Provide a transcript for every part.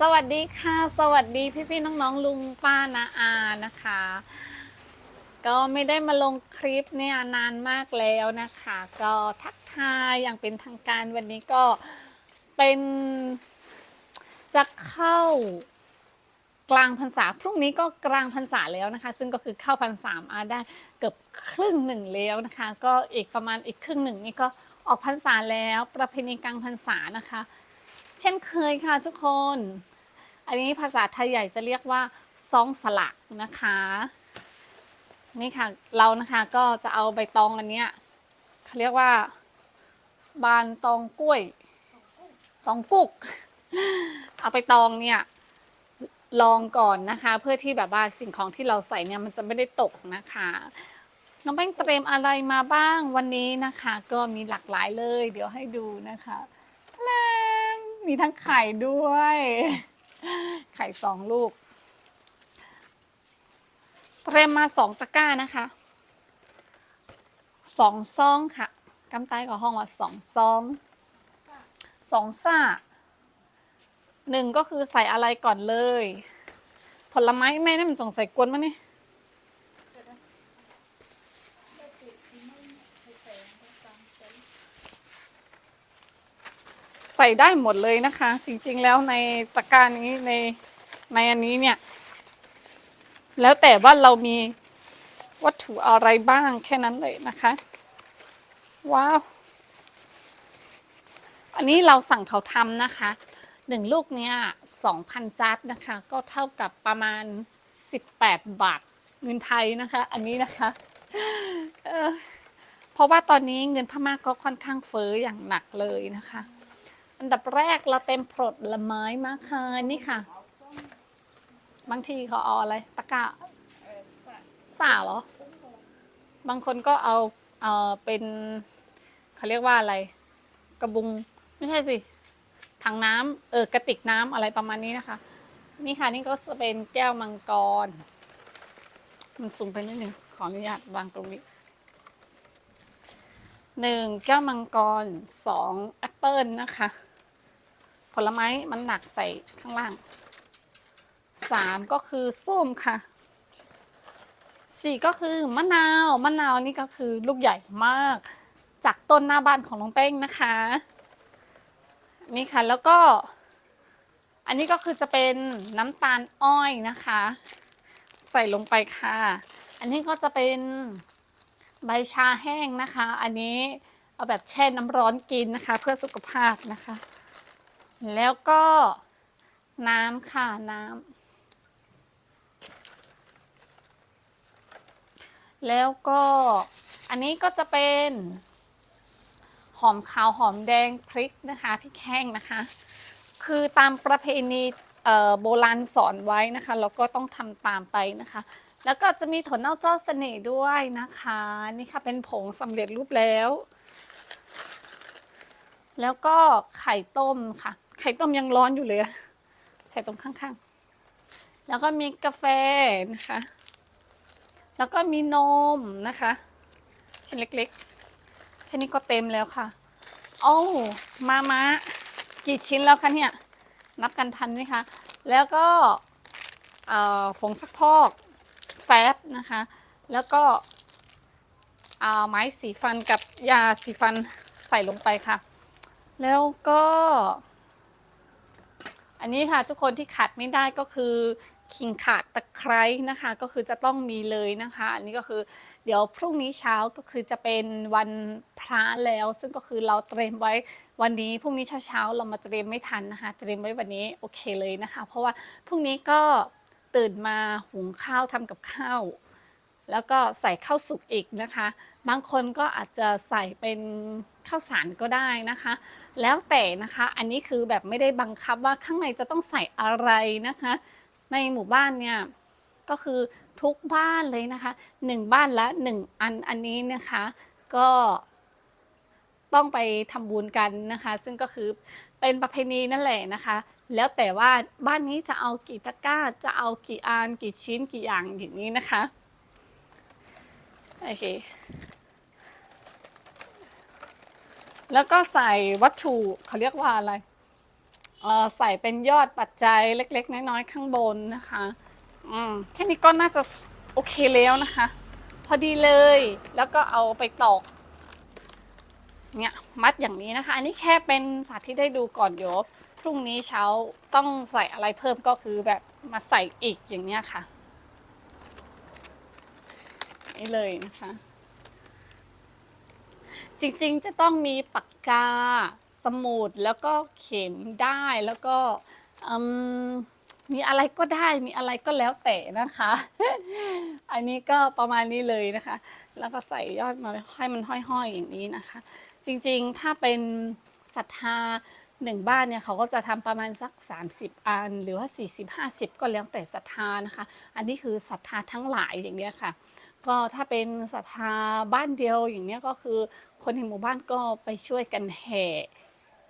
สวัสดีค่ะ สวัสดีพี่ๆน้องๆลุงป้านาอานะคะ ก็ไม่ได้มาลงคลิปเนี่ยนานมากแล้วนะคะ ก็ทักทายอย่างเป็นทางการวันนี้ก็เป็นจะเข้ากลางพรรษาพรุ่งนี้ก็กลางพรรษาแล้วนะคะ ซึ่งก็คือเข้าพรรษามาได้เกือบครึ่งหนึ่งแล้วนะคะ ก็อีกประมาณอีกครึ่งหนึ่งนี่ก็ออกพรรษาแล้วประเพณีกลางพรรษานะคะ เช่นเคยค่ะทุกคน อันนี้ภาษาไทยใหญ่จะเรียกว่าซองสลักนะคะ นี่ค่ะเรานะคะก็จะเอาใบตองอันเนี้ยเขาเรียกว่า บานตองกล้วย ตองกุก เอาไปตองเนี่ยลองก่อนนะคะ เพื่อที่แบบว่าสิ่งของที่เราใส่เนี่ยมันจะไม่ได้ตกนะคะน้องแป้งเตรียมอะไรมาบ้างวันนี้นะคะ ก็มีหลากหลายเลย เดี๋ยวให้ดูนะคะแรง มีทั้งไข่ด้วย ไข่สองลูก เตรียมมาสองตะกร้านะคะสองซองค่ะกำใต้กับห้องว่าสองซองสองซ่าหนึ่งก็คือใส่อะไรก่อนเลย ผลไม้แม่นี่มันสงสัยกวนมั้ยนี่ใส่ได้หมดเลยนะคะ จริงๆแล้วในตะกร้านี้ในในอันนี้เนี่ย แล้วแต่ว่าเรามีวัตถุอะไรบ้างแค่นั้นเลยนะคะ ว้าว อันนี้เราสั่งเขาทำนะคะหนึ่งลูกเนี่ยสองพันจัดนะคะ ก็เท่ากับประมาณ 18 บาทเงินไทยนะคะ อันนี้นะคะเเพราะว่าตอนนี้เงินพม่าก็ค่อนข้างเฟ้ออย่างหนักเลยนะคะ อันดับแรกเราเต็มผลไม้มาค่ะนี่ค่ะ บางทีเขาเอาอะไรตะกร้าสาเหรอ บางคนก็เอาเออเป็นเขาเรียกว่าอะไร กระบุงไม่ใช่สิถังน้ำเออกระติกน้ำอะไรประมาณนี้นะคะ นี่ค่ะนี่ก็จะเป็นแก้วมังกร มันสูงไปนิดนึงขออนุญาตวางตรงนี้หนึ่งแก้วมังกรสองแอปเปิลนะคะ ผลไม้มันหนักใส่ข้างล่างสามก็คือส้มค่ะสี่ก็คือมะนาวมะนาวนี่ก็คือลูกใหญ่มาก จากต้นหน้าบ้านของน้องเป้งนะคะ นี่ค่ะแล้วก็ อันนี้ก็คือจะเป็นน้ำตาลอ้อยนะคะ ใส่ลงไปค่ะ อันนี้ก็จะเป็นใบชาแห้งนะคะ อันนี้เอาแบบแช่น้ำร้อนกินนะคะ เพื่อสุขภาพนะคะ แล้วก็น้ำค่ะน้ำแล้วก็อันนี้ก็จะเป็นหอมขาวหอมแดงพริกนะคะพริกแห้งนะคะ คือตามประเพณีโบราณสอนไว้นะคะเราก็ต้องทำตามไปนะคะ แล้วก็จะมีถั่วเน่าเจ้าเสน่ห์ด้วยนะคะ นี่ค่ะเป็นผงสำเร็จรูปแล้ว แล้วก็ไข่ต้มค่ะ ไข่ต้มยังร้อนอยู่เลย ใส่ตรงข้างๆ แล้วก็มีกาแฟนะคะ แล้วก็มีนมนะคะ ชิ้นเล็กๆ แค่นี้ก็เต็มแล้วค่ะ โอ้มามากี่ชิ้นแล้วคะเนี่ย นับกันทันไหมคะ แล้วก็ผงซักพอกแฟบนะคะ แล้วก็อ่าไม้สีฟันกับยาสีฟันใส่ลงไปค่ะ แล้วก็ อันนี้ค่ะทุกคนที่ขาดไม่ได้ก็คือขิงขาดตะไคร้นะคะ ก็คือจะต้องมีเลยนะคะ อันนี้ก็คือเดี๋ยวพรุ่งนี้เช้าก็คือจะเป็นวันพระแล้ว ซึ่งก็คือเราเตรียมไว้วันนี้พรุ่งนี้เช้าๆเรามาเตรียมไม่ทันนะคะ เตรียมไว้วันนี้โอเคเลยนะคะ เพราะว่าพรุ่งนี้ก็ตื่นมาหุงข้าวทำกับข้าว แล้วก็ใส่ข้าวสุกอีกนะคะ บางคนก็อาจจะใส่เป็นข้าวสารก็ได้นะคะ แล้วแต่นะคะอันนี้คือแบบไม่ได้บังคับว่าข้างในจะต้องใส่อะไรนะคะ ในหมู่บ้านเนี่ยก็คือทุกบ้านเลยนะคะหนึ่งบ้านละหนึ่งอันอันนี้นะคะก็ต้องไปทำบุญกันนะคะ ซึ่งก็คือเป็นประเพณีนั่นแหละนะคะ แล้วแต่ว่าบ้านนี้จะเอากี่ตะกร้าจะเอากี่อันกี่ชิ้นกี่อย่างอย่างนี้นะคะ โอเค แล้วก็ใส่วัตถุเขาเรียกว่าอะไรเออใส่เป็นยอดปัจจัยเล็ก ๆ น้อยๆข้างบนนะคะอืมแค่นี้ก็น่าจะโอเคแล้วนะคะ พอดีเลยแล้วก็เอาไปตอกเนี่ยมัดอย่างนี้นะคะ อันนี้แค่เป็นสาธิตได้ดูก่อนเดี๋ยวพรุ่งนี้เช้าต้องใส่อะไรเพิ่มก็คือแบบมาใส่อีกอย่างเนี้ยค่ะ นี่เลยนะคะ จริงๆจะต้องมีปากกา สมุดแล้วก็เขียนได้แล้วก็มมีอะไรก็ได้มีอะไรก็แล้วแต่นะคะ อันนี้ก็ประมาณนี้เลยนะคะ แล้วก็ใส่ยอดมาให้มันห้อยๆอย่างนี้นะคะ จริงๆถ้าเป็นศรัทธาหนึ่งบ้านเนี่ยเขาก็จะทำประมาณสัก 30 อัน หรือว่า 40-50 ก็แล้วแต่ศรัทธานะคะ อันนี้คือศรัทธาทั้งหลายอย่างเนี้ยค่ะ ก็ถ้าเป็นศรัทธาบ้านเดียวอย่างนี้ก็คือคนในหมู่บ้านก็ไปช่วยกันแห่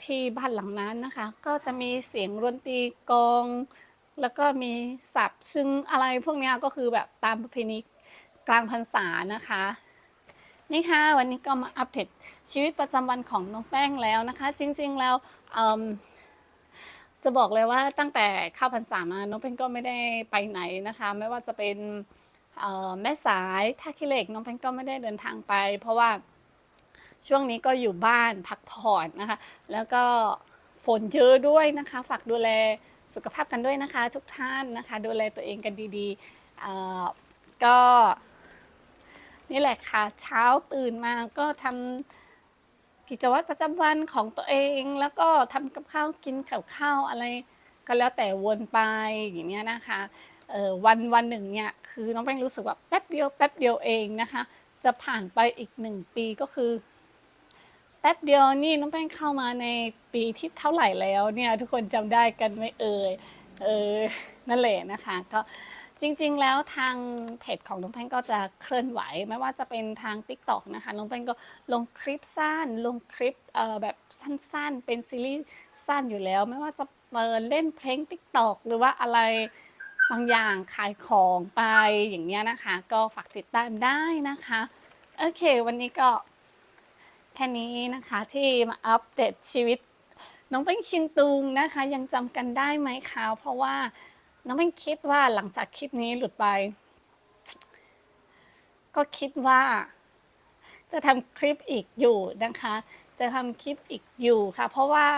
ที่บ้านหลังนั้นนะคะ ก็จะมีเสียงดนตรีกอง แล้วก็มีสับซึ่งอะไรพวกนี้ก็คือแบบตามประเพณีกลางพรรษานะคะนี่ค่ะวันนี้ก็มาอัปเดตชีวิตประจำวันของน้องแป้งแล้วนะคะ จริงๆแล้วจะบอกเลยว่าตั้งแต่เข้าพรรษามาน้องแป้งก็ไม่ได้ไปไหนนะคะ ไม่ว่าจะเป็น แม่สายท่าขี้เหล็กน้องแป้งก็ไม่ได้เดินทางไป เพราะว่าช่วงนี้ก็อยู่บ้านพักผ่อนนะคะ แล้วก็ฝนเยอะด้วยนะคะ ฝากดูแลสุขภาพกันด้วยนะคะ ทุกท่านนะคะ ดูแลตัวเองกันดีๆก็นี่แหละค่ะเช้าตื่นมาก็ทำกิจวัตรประจำวันของตัวเอง แล้วก็ทำกับข้าวกินกับข้าวอะไร ก็แล้วแต่วนไปอย่างเงี้ยนะคะ วันวันหนึ่งเนี่ยคือน้องแป้งรู้สึกว่าแป๊บเดียวแป๊บเดียวเองนะคะ จะผ่านไปอีกหนึ่งปีก็คือแป๊บเดียวนี่น้องแป้งเข้ามาในปีที่เท่าไหร่แล้วเนี่ยทุกคนจำได้กันไหมเอ่ยเออนั่นแหละนะคะก็จริงๆแล้วทางเพจของน้องแป้งก็จะเคลื่อนไหวไม่ว่าจะเป็นทาง Tik t o อกนะคะน้องแป้งก็ลงคลิปสั้น ลงคลิปเอ่อแบบสั้นๆ เป็นซีรีส์สั้นอยู่แล้ว ไม่ว่าจะเปิดเล่นเพลง Tik t o อกหรือว่าอะไร บางอย่างขายของไปอย่างเงี้ยนะคะ ก็ฝากติดตามได้นะคะ โอเค วันนี้ก็แค่นี้นะคะที่มาอัปเดตชีวิต น้องแป้งชิงตุงนะคะ ยังจำกันได้ไหมคะเพราะว่าน้องแป้งคิดว่าหลังจากคลิปนี้หลุดไป ก็คิดว่า จะทำคลิปอีกอยู่นะคะ จะทำคลิปอีกอยู่ค่ะ เพราะว่า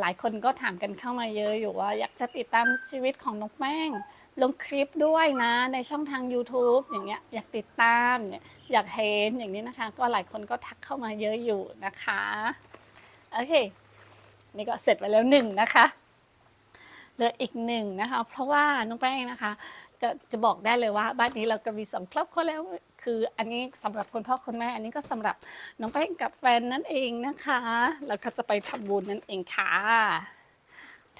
หลายคนก็ถามกันเข้ามาเยอะอยู่ว่าอยากจะติดตามชีวิตของนกแป้งลงคลิปด้วยนะในช่องทาง YouTube อย่างเงี้ยอยากติดตามเนี่ยอยากเห็นอย่างนี้นะคะ ก็หลายคนก็ทักเข้ามาเยอะอยู่นะคะโอเคนี่ก็เสร็จไปแล้วหนึ่งนะคะเหลืออีกหนึ่งนะคะ เพราะว่าน้องแป้งนะคะ จะจะบอกได้เลยว่าบ้านนี้เราก็มีสองครอบครัวแล้ว คืออันนี้สำหรับคุณพ่อคุณแม่ อันนี้ก็สำหรับน้องแป้งกับแฟนนั่นเองนะคะ แล้วก็จะไปทำบุญนั่นเองค่ะ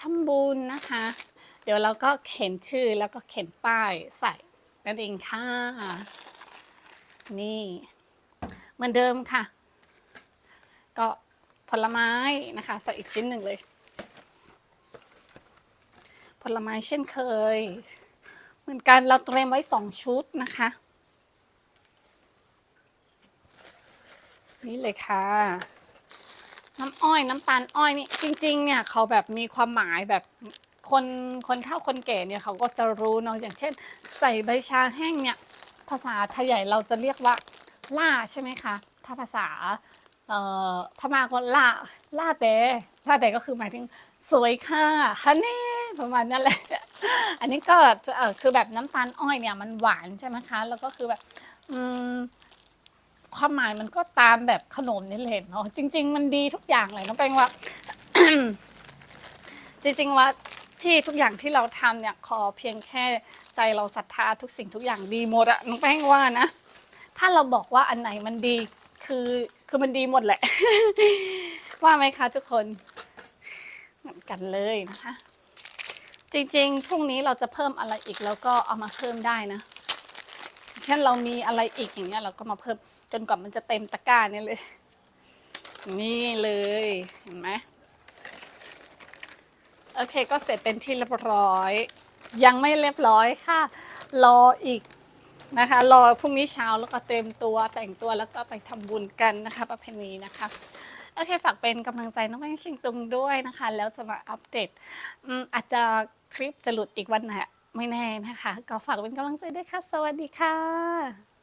ทำบุญนะคะ เดี๋ยวเราก็เขียนชื่อแล้วก็เขียนป้ายใส่นั่นเองค่ะ นี่เหมือนเดิมค่ะ ก็ผลไม้นะคะใส่อีกชิ้นหนึ่งเลย ผลไม้เช่นเคย เหมือนกันเราเตรียมไว้สองชุดนะคะ นี่เลยค่ะ น้ำอ้อยน้ำตาลอ้อยนี่จริงๆเนี่ยเขาแบบมีความหมายแบบคนคนเฒ่าคนแก่เนี่ยเขาก็จะรู้เนาะอย่างเช่น ใส่ใบชาแห้งเนี่ยภาษาไทยใหญ่เราจะเรียกว่าล่าใช่ไหมคะ ถ้าภาษาเอ่อพม่าก็ล่าล่าเตล่าเตก็คือหมายถึงสวยค่ะฮันนี่ประมาณนั้นแหละ อันนี้ก็เออคือแบบน้ำตาลอ้อยเนี่ยมันหวานใช่ไหมคะ แล้วก็คือแบบอืม ความหมายมันก็ตามแบบขนมนี่แหละเนาะจริง ๆ มันดีทุกอย่างเลยน้องแป้งว่า จริงๆว่าที่ทุกอย่างที่เราทำเนี่ยขอเพียงแค่ใจเราศรัทธาทุกสิ่งทุกอย่างดีหมดอะน้องแป้งว่านะถ้าเราบอกว่าอันไหนมันดีคือคือมันดีหมดแหละ ว่าไหมคะทุกคนเหมือนกันเลยนะคะ จริงๆพรุ่งนี้เราจะเพิ่มอะไรอีกแล้วก็เอามาเพิ่มได้นะ เช่นเรามีอะไรอีกอย่างเงี้ยเราก็มาเพิ่มจนกว่ามันจะเต็มตะกร้านี่เลย นี่เลยเห็นไหมโอเคก็เสร็จเป็นที่เรียบร้อย ยังไม่เรียบร้อยค่ะ รออีกนะคะ รอพรุ่งนี้เช้าแล้วก็เต็มตัวแต่งตัวแล้วก็ไปทำบุญกันนะคะ ประเพณีนะคะโอเคฝากเป็นกำลังใจน้องแป้งชิงตุงด้วยนะคะ แล้วจะมาอัปเดตอาจจะคลิปจะหลุดอีกวันไหน ไม่แน่นะคะ ก็ฝากเป็นกำลังใจด้วยค่ะ สวัสดีค่ะ